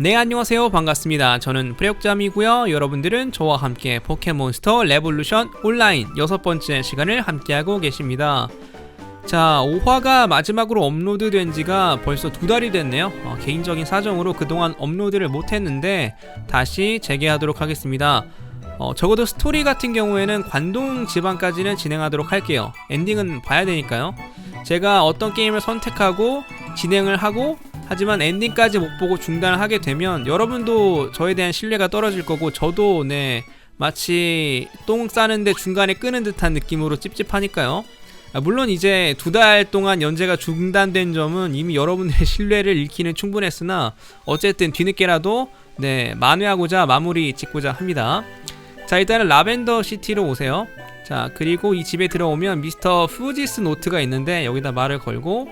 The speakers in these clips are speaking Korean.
네 안녕하세요. 반갑습니다. 저는 프레옥잠이고요. 여러분들은 저와 함께 포켓몬스터 레볼루션 온라인 여섯 번째 시간을 함께하고 계십니다. 자 5화가 마지막으로 업로드 된 지가 벌써 두 달이 됐네요. 어, 개인적인 사정으로 그동안 업로드를 못했는데 다시 재개하도록 하겠습니다. 어, 적어도 스토리 같은 경우에는 관동 지방까지는 진행하도록 할게요. 엔딩은 봐야 되니까요. 제가 어떤 게임을 선택하고 진행을 하고 하지만 엔딩까지 못 보고 중단을 하게 되면 여러분도 저에 대한 신뢰가 떨어질 거고 저도 네 마치 똥 싸는데 중간에 끄는 듯한 느낌으로 찝찝하니까요. 아, 물론 이제 두 달 동안 연재가 중단된 점은 이미 여러분들의 신뢰를 잃기는 충분했으나 어쨌든 뒤늦게라도 네 만회하고자 마무리 짓고자 합니다. 자 일단은 라벤더 시티로 오세요. 자 그리고 이 집에 들어오면 미스터 푸지스 노트가 있는데 여기다 말을 걸고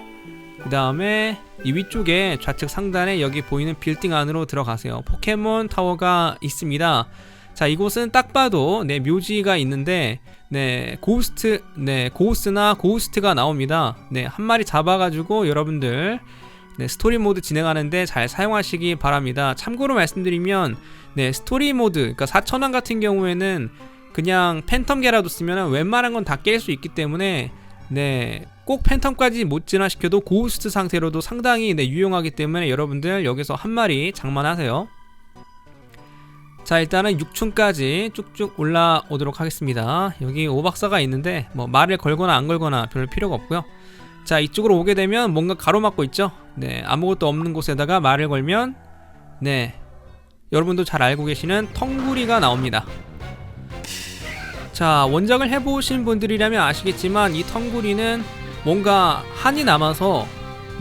그 다음에 이 위쪽에 좌측 상단에 여기 보이는 빌딩 안으로 들어가세요. 포켓몬 타워가 있습니다. 자, 이곳은 딱 봐도 네, 묘지가 있는데 네, 고스트 네, 고스나 고스트가 나옵니다. 네, 한 마리 잡아 가지고 여러분들 네, 스토리 모드 진행하는데 잘 사용하시기 바랍니다. 참고로 말씀드리면 네, 스토리 모드 그러니까 4천원 같은 경우에는 그냥 팬텀계라도 쓰면 웬만한 건 다 깰 수 있기 때문에 네, 꼭 팬텀까지 못 진화시켜도 고스트 상태로도 상당히 네, 유용하기 때문에 여러분들 여기서 한 마리 장만하세요. 자 일단은 6층까지 쭉쭉 올라오도록 하겠습니다. 여기 오박사가 있는데 뭐 말을 걸거나 안 걸거나 별 필요가 없고요. 자 이쪽으로 오게 되면 뭔가 가로막고 있죠. 네 아무것도 없는 곳에다가 말을 걸면 네 여러분도 잘 알고 계시는 텅구리가 나옵니다. 자 원작을 해보신 분들이라면 아시겠지만 이 텅구리는 뭔가 한이 남아서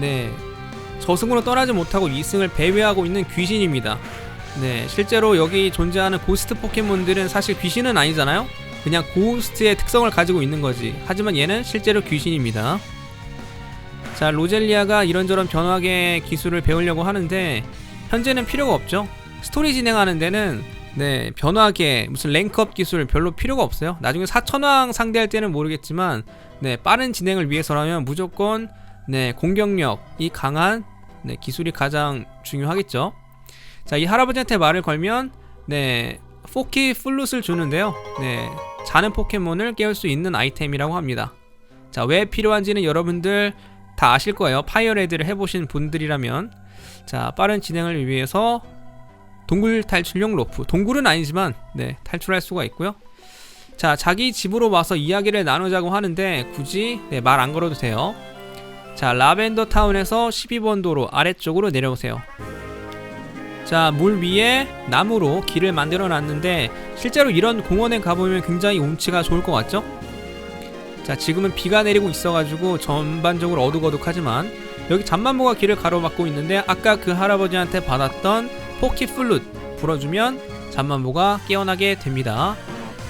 네 저승으로 떠나지 못하고 2승을 배회하고 있는 귀신입니다. 네 실제로 여기 존재하는 고스트 포켓몬들은 사실 귀신은 아니잖아요. 그냥 고스트의 특성을 가지고 있는 거지. 하지만 얘는 실제로 귀신입니다. 자 로젤리아가 이런저런 변화의 기술을 배우려고 하는데 현재는 필요가 없죠. 스토리 진행하는 데는 네, 변화계 무슨 랭크업 기술 별로 필요가 없어요. 나중에 사천왕 상대할 때는 모르겠지만 네, 빠른 진행을 위해서라면 무조건 네, 공격력이 강한 네, 기술이 가장 중요하겠죠. 자, 이 할아버지한테 말을 걸면 네, 포키 플룻을 주는데요. 네, 자는 포켓몬을 깨울 수 있는 아이템이라고 합니다. 자, 왜 필요한지는 여러분들 다 아실 거예요. 파이어레드를 해보신 분들이라면 자, 빠른 진행을 위해서 동굴 탈출용 로프. 동굴은 아니지만 네, 탈출할 수가 있고요. 자, 자기 집으로 와서 이야기를 나누자고 하는데 굳이 네, 말 안 걸어도 돼요. 자, 라벤더 타운에서 12번 도로 아래쪽으로 내려오세요. 자, 물 위에 나무로 길을 만들어 놨는데 실제로 이런 공원에 가보면 굉장히 운치가 좋을 것 같죠? 자, 지금은 비가 내리고 있어가지고 전반적으로 어둑어둑하지만 여기 잠만보가 길을 가로막고 있는데 아까 그 할아버지한테 받았던 포키 플룻 불어주면 잠만보가 깨어나게 됩니다.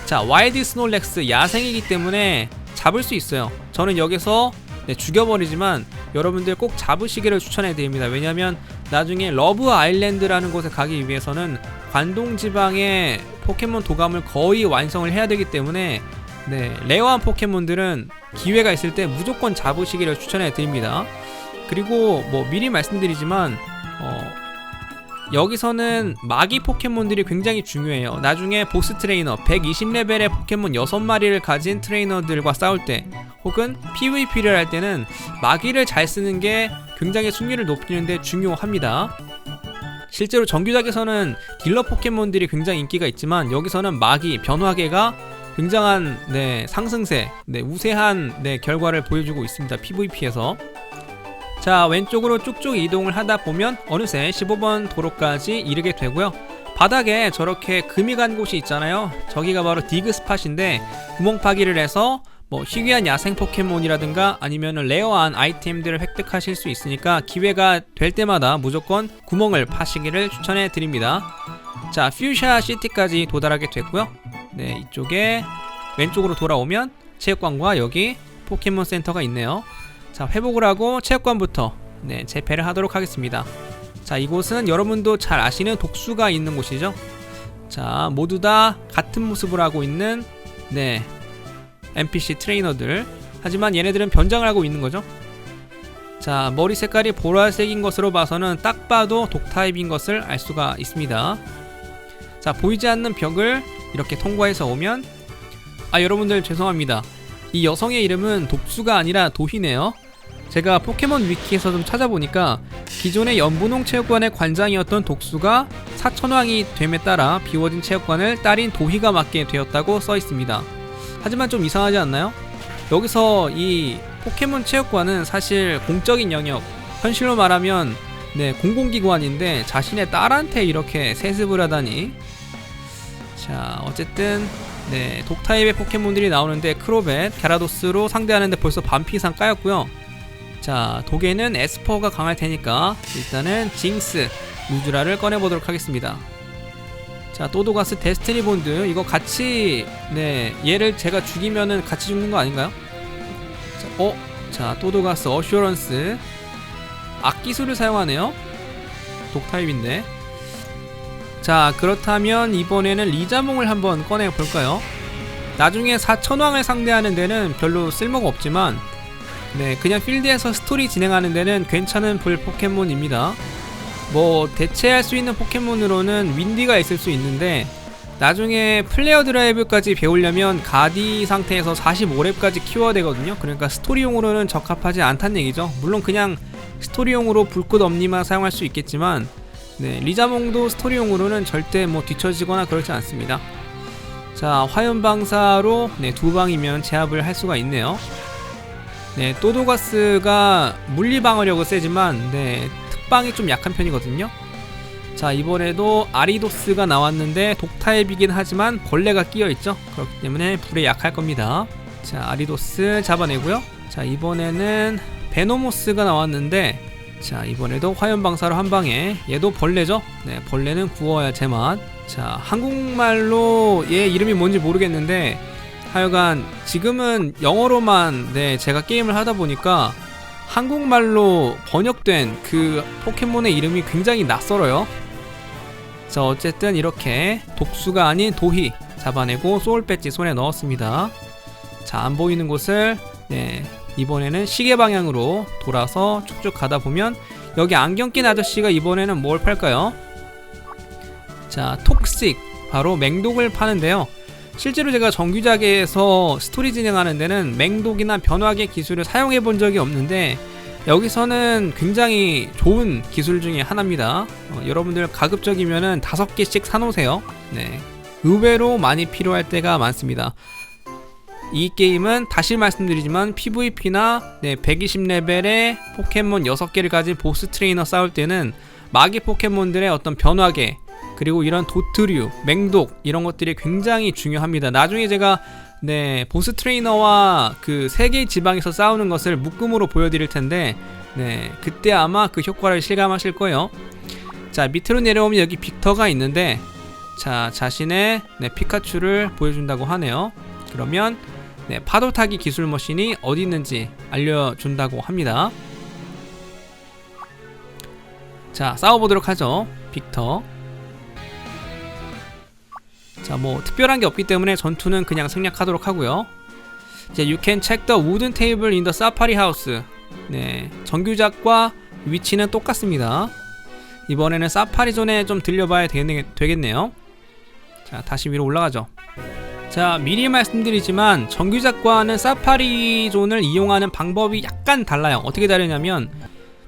자, 와일드 스놀렉스 야생이기 때문에 잡을 수 있어요. 저는 여기서 네, 죽여버리지만 여러분들 꼭 잡으시기를 추천해드립니다. 왜냐면 나중에 러브 아일랜드라는 곳에 가기 위해서는 관동 지방의 포켓몬 도감을 거의 완성을 해야 되기 때문에 네, 레어한 포켓몬들은 기회가 있을 때 무조건 잡으시기를 추천해 드립니다. 그리고 뭐 미리 말씀드리지만 어, 여기서는 마기 포켓몬들이 굉장히 중요해요. 나중에 보스 트레이너 120레벨의 포켓몬 6마리를 가진 트레이너들과 싸울 때 혹은 PVP를 할 때는 마기를 잘 쓰는 게 굉장히 승률을 높이는데 중요합니다. 실제로 정규작에서는 딜러 포켓몬들이 굉장히 인기가 있지만 여기서는 마기, 변화계가 굉장한 네, 상승세, 네, 우세한 네, 결과를 보여주고 있습니다. PVP에서. 자 왼쪽으로 쭉쭉 이동을 하다 보면 어느새 15번 도로까지 이르게 되고요. 바닥에 저렇게 금이 간 곳이 있잖아요. 저기가 바로 디그 스팟인데 구멍 파기를 해서 뭐 희귀한 야생 포켓몬이라든가 아니면 레어한 아이템들을 획득하실 수 있으니까 기회가 될 때마다 무조건 구멍을 파시기를 추천해 드립니다. 자 퓨샤 시티까지 도달하게 됐고요. 네 이쪽에 왼쪽으로 돌아오면 체육관과 여기 포켓몬 센터가 있네요 자 회복을 하고 체육관부터 네 재패를 하도록 하겠습니다. 자 이곳은 여러분도 잘 아시는 독수가 있는 곳이죠? 자 모두 다 같은 모습을 하고 있는 네 NPC 트레이너들. 하지만 얘네들은 변장을 하고 있는 거죠? 자 머리 색깔이 보라색인 것으로 봐서는 딱 봐도 독타입인 것을 알 수가 있습니다. 자 보이지 않는 벽을 이렇게 통과해서 오면 아 여러분들 죄송합니다. 이 여성의 이름은 독수가 아니라 도희네요 제가 포켓몬 위키에서 좀 찾아보니까 기존의 연분홍 체육관의 관장이었던 독수가 사천왕이 됨에 따라 비워진 체육관을 딸인 도희가 맡게 되었다고 써 있습니다. 하지만 좀 이상하지 않나요? 여기서 이 포켓몬 체육관은 사실 공적인 영역, 현실로 말하면 네 공공기관인데 자신의 딸한테 이렇게 세습을 하다니. 자 어쨌든 네 독타입의 포켓몬들이 나오는데 크로벳, 갸라도스로 상대하는데 벌써 반피 이상 까였고요. 자 독에는 에스퍼가 강할 테니까 일단은 징스 루즈라를 꺼내보도록 하겠습니다 자 또도가스 데스티니 본드 이거 같이 네 얘를 제가 죽이면은 같이 죽는 거 아닌가요? 자, 어? 자 또도가스 어슈어런스 악기술을 사용하네요 독타입인데 자 그렇다면 이번에는 리자몽을 한번 꺼내볼까요? 나중에 사천왕을 상대하는 데는 별로 쓸모가 없지만 네, 그냥 필드에서 스토리 진행하는 데는 괜찮은 볼 포켓몬입니다. 뭐 대체할 수 있는 포켓몬으로는 윈디가 있을 수 있는데 나중에 플레어 드라이브까지 배우려면 가디 상태에서 45렙까지 키워야 되거든요. 그러니까 스토리용으로는 적합하지 않다는 얘기죠. 물론 그냥 스토리용으로 불꽃 엄니만 사용할 수 있겠지만 네, 리자몽도 스토리용으로는 절대 뭐 뒤처지거나 그렇지 않습니다. 자, 화염 방사로 네, 두 방이면 제압을 할 수가 있네요. 네, 또도가스가 물리 방어력은 세지만 네, 특방이 좀 약한 편이거든요. 자, 이번에도 아리도스가 나왔는데 독타입이긴 하지만 벌레가 끼어 있죠. 그렇기 때문에 불에 약할 겁니다. 자, 아리도스 잡아내고요. 자, 이번에는 베노모스가 나왔는데 자, 이번에도 화염 방사로 한 방에 얘도 벌레죠. 네, 벌레는 구워야 제맛. 자, 한국말로 얘 이름이 뭔지 모르겠는데 하여간 지금은 영어로만 네 제가 게임을 하다 보니까 한국말로 번역된 그 포켓몬의 이름이 굉장히 낯설어요. 자 어쨌든 이렇게 독수가 아닌 도희 잡아내고 소울 배지 손에 넣었습니다. 자 안 보이는 곳을 네 이번에는 시계 방향으로 돌아서 쭉쭉 가다 보면 여기 안경 낀 아저씨가 이번에는 뭘 팔까요? 자 톡식 바로 맹독을 파는데요. 실제로 제가 정규작에서 스토리 진행하는 데는 맹독이나 변화계 기술을 사용해 본 적이 없는데 여기서는 굉장히 좋은 기술 중에 하나입니다. 어, 여러분들 가급적이면은 다섯 개씩 사놓으세요. 네. 의외로 많이 필요할 때가 많습니다. 이 게임은 다시 말씀드리지만 PVP나 네, 120레벨의 포켓몬 6개를 가진 보스 트레이너 싸울 때는 마기 포켓몬들의 어떤 변화계 그리고 이런 도트류, 맹독 이런 것들이 굉장히 중요합니다. 나중에 제가 네 보스 트레이너와 그 세 개의 지방에서 싸우는 것을 묶음으로 보여드릴 텐데 네 그때 아마 그 효과를 실감하실 거예요. 자 밑으로 내려오면 여기 빅터가 있는데 자 자신의 네, 피카츄를 보여준다고 하네요. 그러면 네, 파도 타기 기술 머신이 어디 있는지 알려준다고 합니다. 자 싸워보도록 하죠. 빅터. 자, 뭐 특별한 게 없기 때문에 전투는 그냥 생략하도록 하고요. 이제 you can check the wooden table in the safari house. 네, 정규작과 위치는 똑같습니다. 이번에는 사파리존에 좀 들려봐야 되겠네, 되겠네요. 자, 다시 위로 올라가죠. 자, 미리 말씀드리지만 정규작과는 사파리존을 이용하는 방법이 약간 달라요. 어떻게 다르냐면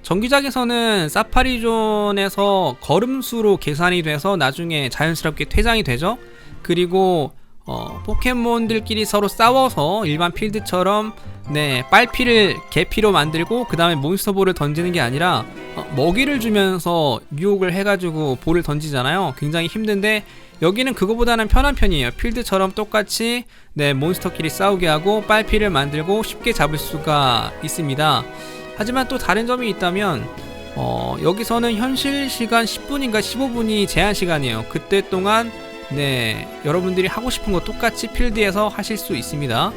정규작에서는 사파리존에서 걸음수로 계산이 돼서 나중에 자연스럽게 퇴장이 되죠. 그리고 어, 포켓몬들끼리 서로 싸워서 일반 필드처럼 네 빨피를 개피로 만들고 그 다음에 몬스터볼을 던지는 게 아니라 어, 먹이를 주면서 유혹을 해가지고 볼을 던지잖아요. 굉장히 힘든데 여기는 그거보다는 편한 편이에요. 필드처럼 똑같이 네 몬스터끼리 싸우게 하고 빨피를 만들고 쉽게 잡을 수가 있습니다. 하지만 또 다른 점이 있다면 어, 여기서는 현실 시간 10분인가 15분이 제한 시간이에요. 그때 동안 네 여러분들이 하고 싶은 거 똑같이 필드에서 하실 수 있습니다.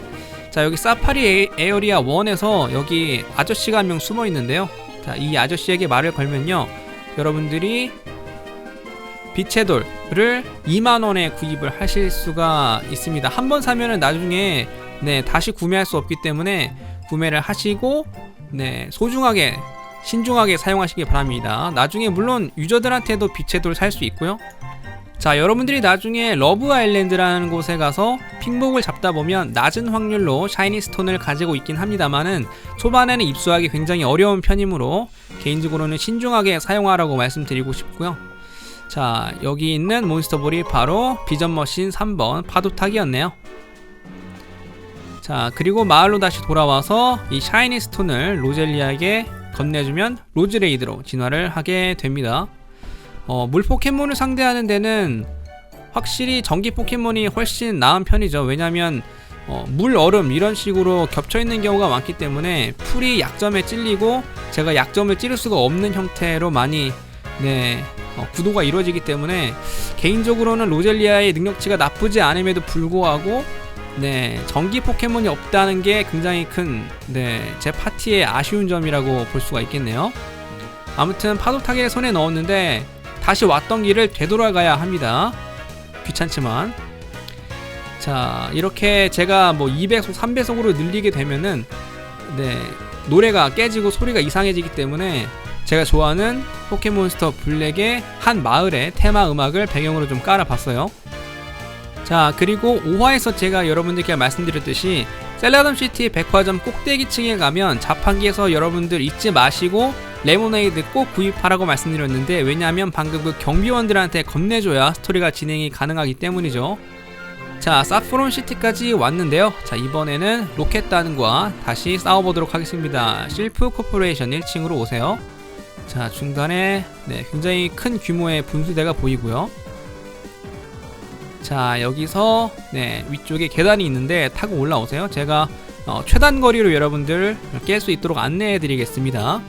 자 여기 사파리 에어리아 1에서 여기 아저씨가 한 명 숨어 있는데요. 자 이 아저씨에게 말을 걸면요. 여러분들이 빛의 돌을 2만원에 구입을 하실 수가 있습니다. 한 번 사면은 나중에 네 다시 구매할 수 없기 때문에 구매를 하시고 네 소중하게 신중하게 사용하시기 바랍니다. 나중에 물론 유저들한테도 빛의 돌 살 수 있고요. 자, 여러분들이 나중에 러브 아일랜드라는 곳에 가서 핑목을 잡다 보면 낮은 확률로 샤이니 스톤을 가지고 있긴 합니다만은 초반에는 입수하기 굉장히 어려운 편이므로 개인적으로는 신중하게 사용하라고 말씀드리고 싶고요. 자, 여기 있는 몬스터볼이 바로 비전 머신 3번 파도타기였네요. 자, 그리고 마을로 다시 돌아와서 이 샤이니 스톤을 로젤리아에게 건네주면 로즈레이드로 진화를 하게 됩니다. 어, 물 포켓몬을 상대하는 데는 확실히 전기 포켓몬이 훨씬 나은 편이죠. 왜냐면 어, 물, 얼음 이런 식으로 겹쳐 있는 경우가 많기 때문에 풀이 약점에 찔리고 제가 약점을 찌를 수가 없는 형태로 많이 네 어, 구도가 이루어지기 때문에 개인적으로는 로젤리아의 능력치가 나쁘지 않음에도 불구하고 네 전기 포켓몬이 없다는 게 굉장히 큰 네 제 파티의 아쉬운 점이라고 볼 수가 있겠네요. 아무튼 파도 타기를 손에 넣었는데 다시 왔던 길을 되돌아가야 합니다. 귀찮지만 자 이렇게 제가 뭐 2배속 3배속으로 늘리게 되면은 네 노래가 깨지고 소리가 이상해지기 때문에 제가 좋아하는 포켓몬스터 블랙의 한 마을의 테마 음악을 배경으로 좀 깔아봤어요. 자 그리고 5화에서 제가 여러분들께 말씀드렸듯이 셀라덤 시티 백화점 꼭대기층에 가면 자판기에서 여러분들 잊지 마시고 레모네이드 꼭 구입하라고 말씀드렸는데 왜냐하면 방금 그 경비원들한테 건네줘야 스토리가 진행이 가능하기 때문이죠. 자 사프론 시티까지 왔는데요. 자 이번에는 로켓 단과 다시 싸워보도록 하겠습니다. 실프 코퍼레이션 1층으로 오세요. 자 중간에 네, 굉장히 큰 규모의 분수대가 보이고요. 자 여기서 네 위쪽에 계단이 있는데 타고 올라오세요. 제가 어, 최단 거리로 여러분들 깰 수 있도록 안내해 드리겠습니다.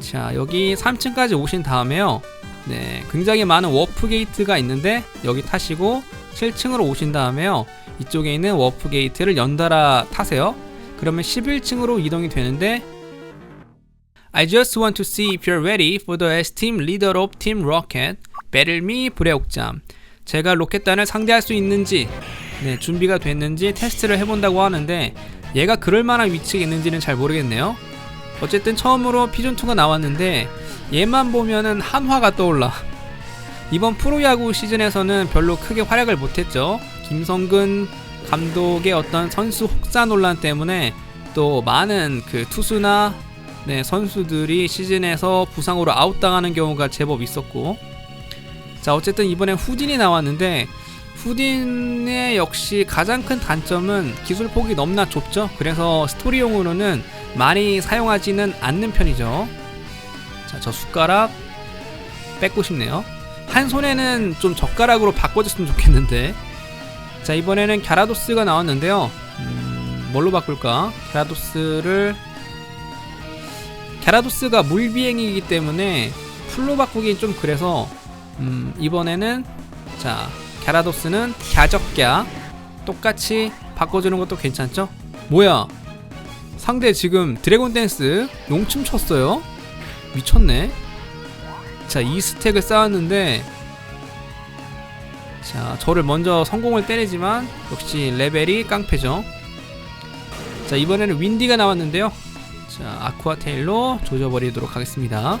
자 여기 3층까지 오신 다음에요. 네 굉장히 많은 워프 게이트가 있는데 여기 타시고 7층으로 오신 다음에요. 이쪽에 있는 워프 게이트를 연달아 타세요. 그러면 11층으로 이동이 되는데 I just want to see if you're ready for the S-Team Leader of Team Rocket. Battle Me 브레옥잠. 제가 로켓단을 상대할 수 있는지 네, 준비가 됐는지 테스트를 해본다고 하는데 얘가 그럴 만한 위치에 있는지는 잘 모르겠네요 어쨌든 처음으로 피존2가 나왔는데 얘만 보면은 한화가 떠올라. 이번 프로야구 시즌에서는 별로 크게 활약을 못했죠. 김성근 감독의 어떤 선수 혹사 논란 때문에 또 많은 그 투수나 네, 선수들이 시즌에서 부상으로 아웃당하는 경우가 제법 있었고. 자 어쨌든 이번에 후딘이 나왔는데 후딘의 역시 가장 큰 단점은 기술 폭이 너무나 좁죠. 그래서 스토리용으로는 많이 사용하지는 않는 편이죠. 자, 저 숟가락 뺏고 싶네요. 한 손에는 좀 젓가락으로 바꿔줬으면 좋겠는데. 자, 이번에는 갸라도스가 나왔는데요. 음, 뭘로 바꿀까? 갸라도스를 갸라도스가 물비행이기 때문에 풀로 바꾸긴 좀 그래서 음, 이번에는 자 갸라도스는 갸적갸 똑같이 바꿔주는 것도 괜찮죠? 뭐야 상대 지금 드래곤 댄스 용춤 췄어요. 미쳤네. 자, 이 스택을 쌓았는데 자, 저를 먼저 성공을 때리지만 역시 레벨이 깡패죠. 자, 이번에는 윈디가 나왔는데요. 자, 아쿠아 테일로 조져버리도록 하겠습니다.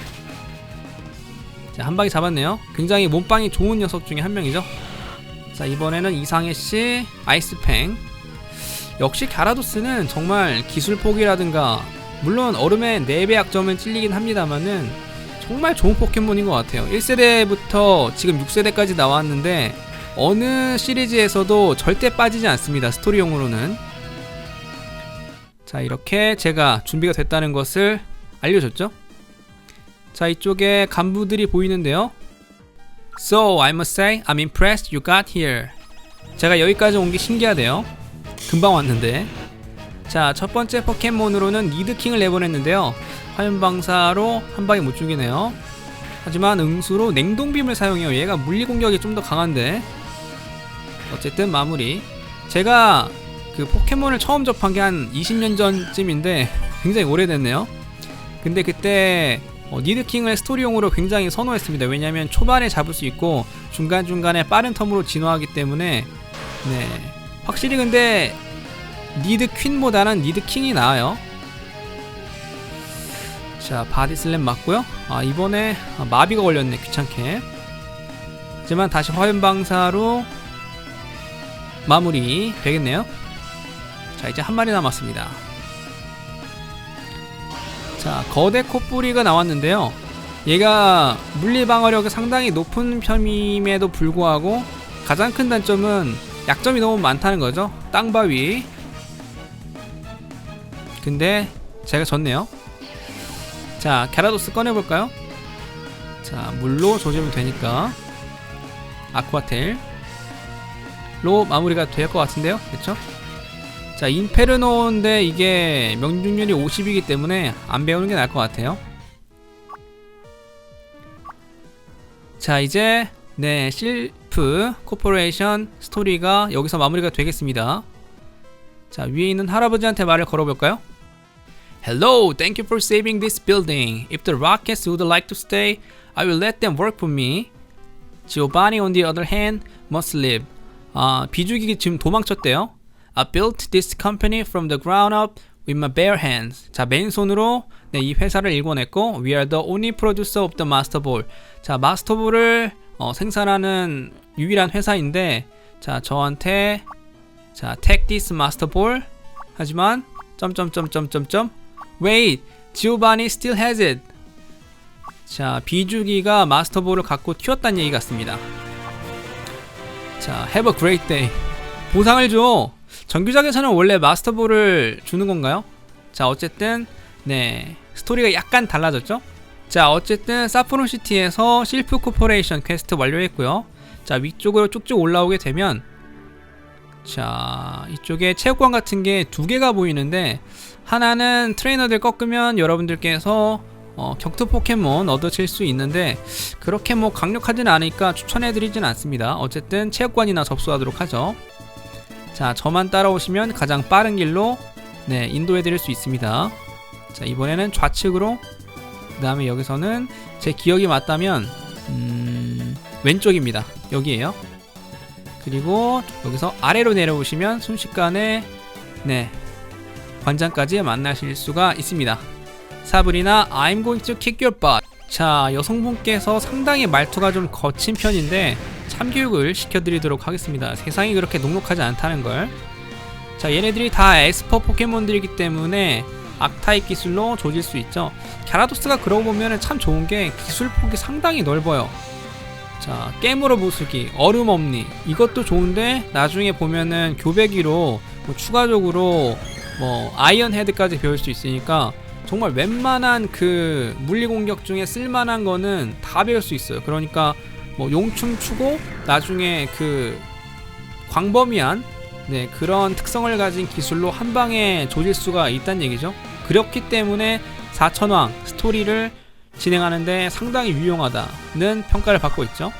자, 한 방에 잡았네요. 굉장히 몸빵이 좋은 녀석 중에 한 명이죠. 자, 이번에는 이상해 씨 아이스팽 역시 갸라도스는 정말 기술 폭이라든가 물론 얼음의 4배 약점은 찔리긴 합니다만은 정말 좋은 포켓몬인 것 같아요. 1세대부터 지금 6세대까지 나왔는데 어느 시리즈에서도 절대 빠지지 않습니다 스토리용으로는. 자 이렇게 제가 준비가 됐다는 것을 알려줬죠? 자 이쪽에 간부들이 보이는데요. So I must say I'm impressed you got here. 제가 여기까지 온 게 신기하대요 금방 왔는데. 자 첫 번째 포켓몬으로는 니드킹을 내보냈는데요. 화염방사로 한 방에 못 죽이네요. 하지만 응수로 냉동빔을 사용해요. 얘가 물리공격이 좀 더 강한데. 어쨌든 마무리. 제가 그 포켓몬을 처음 접한 게 한 20년 전쯤인데 굉장히 오래됐네요. 근데 그때 어, 니드킹을 스토리용으로 굉장히 선호했습니다. 왜냐면 초반에 잡을 수 있고 중간중간에 빠른 텀으로 진화하기 때문에. 네 확실히 근데 니드 퀸보다는 니드 킹이 나아요. 자 바디슬램 맞고요. 아 이번에 아, 마비가 걸렸네 귀찮게. 하지만 다시 화염방사로 마무리 되겠네요. 자 이제 한 마리 남았습니다. 자 거대 코뿌리가 나왔는데요. 얘가 물리 방어력이 상당히 높은 편임에도 불구하고 가장 큰 단점은 약점이 너무 많다는 거죠? 땅바위. 근데 제가 졌네요. 자 게라도스 꺼내볼까요? 자 물로 조지면 되니까 아쿠아텔. 로 마무리가 될 것 같은데요? 그쵸? 자 인페르노인데 이게 명중률이 50이기 때문에 안 배우는 게 나을 것 같아요. 자 이제 네 실 프 코퍼레이션 스토리가 여기서 마무리가 되겠습니다 자 위에 있는 할아버지한테 말을 걸어볼까요? Hello, thank you for saving this building. If the Rockets would like to stay, I will let them work for me. Giovanni, on the other hand, must leave. 아, 비주기 지금 도망쳤대요. I built this company from the ground up with my bare hands. 자, 맨손으로 네, 이 회사를 일궈냈고, we are the only producer of the master ball. 자, 마스터볼을 어, 생산하는 유일한 회사인데, 자, 저한테 자, take this master ball. 하지만 점점점점점점 Wait, Giovanni still has it. 자, 비주기가 마스터 볼을 갖고 튀었다는 얘기 같습니다. 자, have a great day. 보상을 줘. 정규작에서는 원래 마스터 볼을 주는 건가요? 자, 어쨌든 네 스토리가 약간 달라졌죠? 자, 어쨌든 사프론시티에서 실프 코퍼레이션 퀘스트 완료했고요. 자, 위쪽으로 쭉쭉 올라오게 되면 자, 이쪽에 체육관 같은 게 두 개가 보이는데 하나는 트레이너들 꺾으면 여러분들께서 어, 격투 포켓몬 얻으실 수 있는데 그렇게 뭐 강력하진 않으니까 추천해드리진 않습니다. 어쨌든 체육관이나 접수하도록 하죠. 자, 저만 따라오시면 가장 빠른 길로 네 인도해드릴 수 있습니다. 자, 이번에는 좌측으로 그 다음에 여기서는 제 기억이 맞다면 음, 왼쪽입니다. 여기에요. 그리고 여기서 아래로 내려오시면 순식간에 네 관장까지 만나실 수가 있습니다. 사브리나 I'm going to kick your butt. 자 여성분께서 상당히 말투가 좀 거친 편인데 참교육을 시켜드리도록 하겠습니다. 세상이 그렇게 녹록하지 않다는 걸. 자 얘네들이 다 에스퍼 포켓몬들이기 때문에 악타입 기술로 조질 수 있죠. 갸라도스가 그러고 보면 참 좋은 게 기술 폭이 상당히 넓어요. 자, 깨물어 부수기, 얼음 없니 이것도 좋은데 나중에 보면은 교배기로 뭐 추가적으로 뭐 아이언 헤드까지 배울 수 있으니까 정말 웬만한 그 물리 공격 중에 쓸만한 거는 다 배울 수 있어요. 그러니까 뭐 용춤 추고 나중에 그 광범위한 네, 그런 특성을 가진 기술로 한 방에 조질 수가 있다는 얘기죠. 그렇기 때문에 사천왕 스토리를 진행하는데 상당히 유용하다는 평가를 받고 있죠.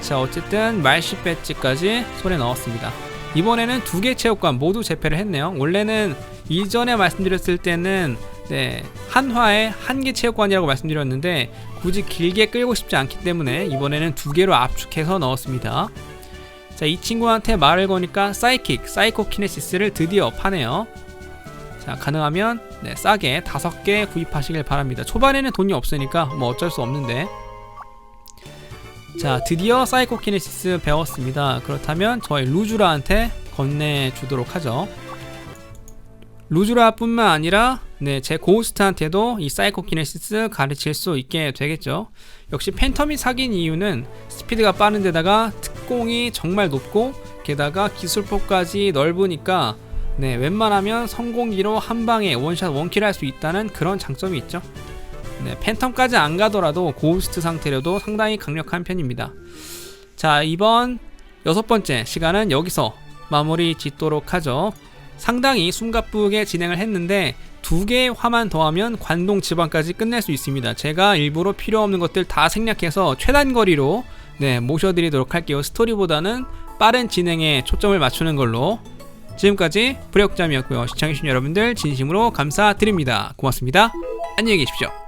자, 어쨌든 말시 배지까지 손에 넣었습니다. 이번에는 두 개 체육관 모두 재패를 했네요. 원래는 이전에 말씀드렸을 때는 네, 한화에 한개 체육관이라고 말씀드렸는데 굳이 길게 끌고 싶지 않기 때문에 이번에는 두 개로 압축해서 넣었습니다. 자, 이 친구한테 말을 거니까 사이킥, 사이코키네시스를 드디어 파네요. 자, 가능하면 네, 싸게 다섯 개 구입하시길 바랍니다. 초반에는 돈이 없으니까 뭐 어쩔 수 없는데. 자, 드디어 사이코키네시스 배웠습니다. 그렇다면 저희 루주라한테 건네주도록 하죠. 루주라뿐만 아니라 네, 제 고스트한테도 이 사이코키네시스 가르칠 수 있게 되겠죠. 역시 팬텀이 사귄 이유는 스피드가 빠른 데다가 특공이 정말 높고 게다가 기술폭까지 넓으니까 네, 웬만하면 성공기로 한 방에 원샷 원킬 할 수 있다는 그런 장점이 있죠. 네, 팬텀까지 안 가더라도 고스트 상태로도 상당히 강력한 편입니다. 자, 이번 여섯 번째 시간은 여기서 마무리 짓도록 하죠. 상당히 숨가쁘게 진행을 했는데 두 개의 화만 더하면 관동 지방까지 끝낼 수 있습니다. 제가 일부러 필요 없는 것들 다 생략해서 최단 거리로 네, 모셔드리도록 할게요. 스토리보다는 빠른 진행에 초점을 맞추는 걸로 지금까지 불역잠이었고요. 시청해주신 여러분들 진심으로 감사드립니다. 고맙습니다. 안녕히 계십시오.